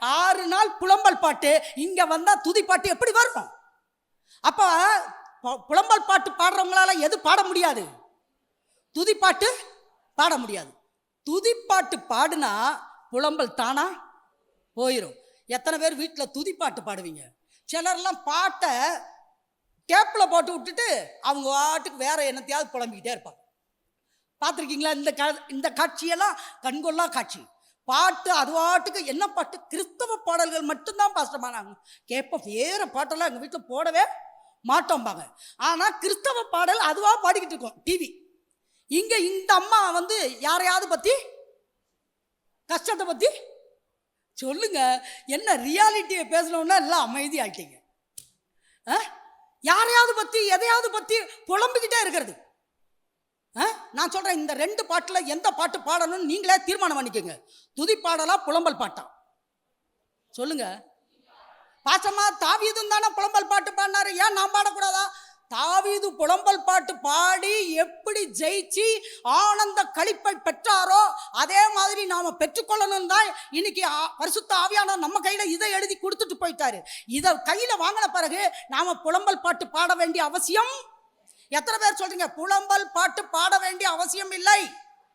ஆறு நாள் புலம்பல் பாட்டு இங்கே வந்தால் துதி பாட்டு எப்படி வரும்? அப்போ புலம்பல் பாட்டு பாடுறவங்களால எது பாட முடியாது? துதி பாட்டு பாட முடியாது. துதி பாட்டு பாடுனா புலம்பல் தானா போயிடும் எத்தனை பேர் வீட்டில் துதி பாட்டு பாடுவீங்க? சிலர்லாம் பாட்டை டேப்பில் போட்டு விட்டுட்டு அவங்க வாட்டுக்கு வேற என்னத்தையாவது புலம்பிக்கிட்டே இருப்பாங்க. பார்த்துருக்கீங்களா இந்த கா இந்த காட்சியெல்லாம்? கண்கொள்ளா காட்சி. பாட்டு அது பாட்டுக்கு என்ன பாட்டு? கிறிஸ்தவ பாடல்கள் மட்டும்தான் பாஸ்டமானாங்க கேட்போம் வேறு பாட்டெல்லாம் எங்கள் வீட்டில் போடவே மாட்டோம்பாங்க ஆனால் கிறிஸ்தவ பாடல் அதுவாக பாடிக்கிட்டு இருக்கோம் டிவி. இங்கே இந்த அம்மா வந்து யாரையாவது பற்றி கஷ்டத்தை பற்றி சொல்லுங்க. என்ன ரியாலிட்டியை பேசணும்னா எல்லாம் அமைதி ஆகிட்டீங்க ஆ? யாரையாவது பற்றி எதையாவது பற்றி புலம்பிக்கிட்டே இருக்கிறது. நான் சொல்கிறேன் இந்த ரெண்டு பாட்டில் எந்த பாட்டு பாடணும்னு நீங்களே தீர்மானம் பண்ணிக்கோங்க. துதி பாடலா புலம்பல் பாட்டா? சொல்லுங்க. பாசமா தாவீதும் தானே புலம்பல் பாட்டு பாடினாரு. ஏன் நான் பாடக்கூடாதா? தாவீது புலம்பல் பாட்டு பாடி எப்படி ஜெயிச்சு ஆனந்த களிப்பை பெற்றாரோ அதே மாதிரி நாம் பெற்றுக்கொள்ளணும் தான் இன்னைக்கு பரிசுத்த ஆவியானவர் நம்ம கையில் இதை எழுதி கொடுத்துட்டு போயிட்டாரு. இதை கையில் வாங்கின பிறகு நாம் புலம்பல் பாட்டு பாட வேண்டிய அவசியம் எத்தனை பேர் சொல்றீங்க? புலம்பல் பாட்டு பாட வேண்டிய அவசியம் இல்லை.